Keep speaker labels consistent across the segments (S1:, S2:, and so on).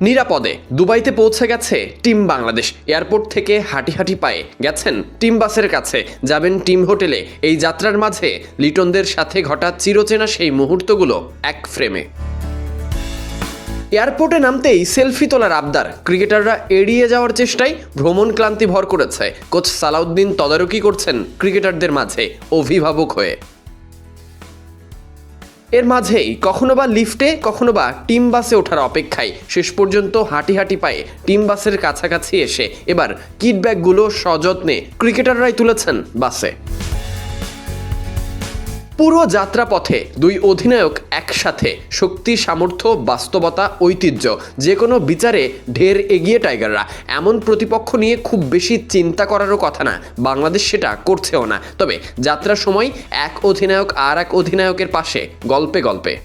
S1: নিরাপদে। দুবাইতে পৌঁছে গেছে টিম বাংলাদেশ। এয়ারপোর্ট থেকে হাঁটি হাঁটি পায়ে গেছেন টিম বাসের কাছে। যাবেন টিম হোটেলে। এই যাত্রার মাঝে লিটনদের সাথে ঘটা চিরচেনা সেই মুহূর্তগুলো এক ফ্রেমে। এয়ারপোর্টে নামতেই সেলফি তোলার আবদার। ক্রিকেটাররা এড়িয়ে যাওয়ার চেষ্টায় ভ্রমণ ক্লান্তি ভর করেছে। কোচ সালাউদ্দিন তদারকি করছেন ক্রিকেটারদের মাঝে অভিভাবক হয়ে। এর মাঝেই কখনো বা লিফটে, কখনো বা টিম বাসে ওঠার অপেক্ষায় শেষ পর্যন্ত হাঁটি হাঁটি পায়ে টিম বাসের কাছাকাছি এসে এবার কিট ব্যাগগুলো সযত্নে ক্রিকেটাররাই তুলেছেন বাসে। পুরো যাত্রাপথে দুই অধিনায়ক একসাথে শক্তি, সামর্থ্য, বাস্তবতা, ঐতিহ্য যে কোনো বিচারে ঢের এগিয়ে টাইগাররা। এমন প্রতিপক্ষ নিয়ে খুব বেশি চিন্তা করারও কথা না। বাংলাদেশ সেটা করছেও না। তবে যাত্রার সময় এক অধিনায়ক আর এক অধিনায়কের পাশে গল্পে গল্পে।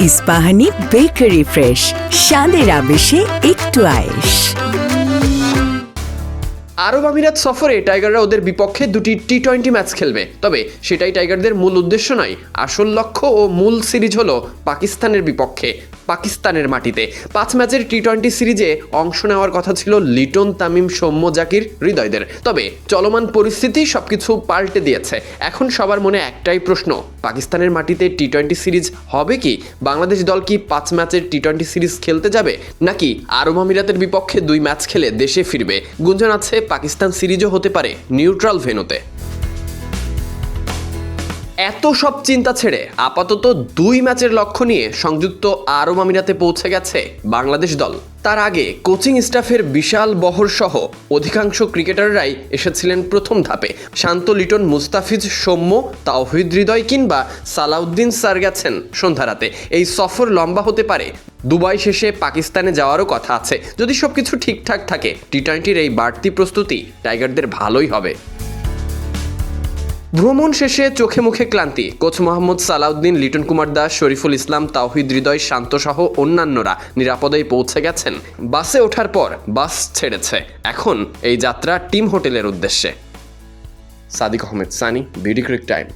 S2: ইস্পাহানি বেকারি ফ্রেশ, স্বাদের আবেশে একটু আয়েশ।
S1: আরব আমিরাত সফরে টাইগাররা ওদের বিপক্ষে দুটি টি টোয়েন্টি ম্যাচ খেলবে। তবে সেটাই টাইগারদের মূল উদ্দেশ্য নয়, আসল লক্ষ্য ও মূল সিরিজ হলো পাকিস্তানের বিপক্ষে, পাকিস্তানের মাটিতে। পাঁচ ম্যাচের টি টোয়েন্টি সিরিজে অংশ নেওয়ার কথা ছিল লিটন তামিম সৌম্য জাকির হৃদয়দের। তবে চলমান পরিস্থিতি সবকিছু পাল্টে দিয়েছে। এখন সবার মনে একটাই প্রশ্ন পাকিস্তানের মাটিতে টি টোয়েন্টি সিরিজ হবে কি? বাংলাদেশ দল কি পাঁচ ম্যাচের টি টোয়েন্টি সিরিজ খেলতে যাবে? নাকি আরব আমিরাতের বিপক্ষে দুই ম্যাচ খেলে দেশে ফিরবে? গুঞ্জন আছে, পাকিস্তান সিরিজও হতে পারে নিউট্রাল ভেন্যুতে। এত সব চিন্তা ছেড়ে আপাতত দুই ম্যাচের লক্ষ্য নিয়ে সংযুক্ত আরব আমিরাতে পৌঁছে গেছে বাংলাদেশ দল। তার আগে কোচিং স্টাফের বিশাল বহর সহ অধিকাংশ ক্রিকেটাররাই এসেছিলেন প্রথম ধাপে। শান্ত লিটন মুস্তাফিজ, সৌম্য, তাওহিদ হৃদয় কিংবা সালাউদ্দিন স্যার গেছেন সন্ধ্যা রাতে। এই সফর লম্বা হতে পারে। দুবাই শেষে পাকিস্তানে যাওয়ারও কথা আছে। যদি সবকিছু ঠিকঠাক থাকে টি টোয়েন্টির এই বাড়তি প্রস্তুতি টাইগারদের ভালোই হবে। ভ্রমণ শেষে চোখে মুখে ক্লান্তি। কোচ মোহাম্মদ সালাউদ্দিন, লিটন কুমার দাস, শরীফুল ইসলাম, তাওহিদ হৃদয়, শান্ত সহ অন্যান্যরা নিরাপদেই পৌঁছে গেছেন। বাসে ওঠার পর বাস ছেড়েছে। এখন এই যাত্রা টিম হোটেলের উদ্দেশ্যে। Sadiq Ahmed Sunny, BD cric time.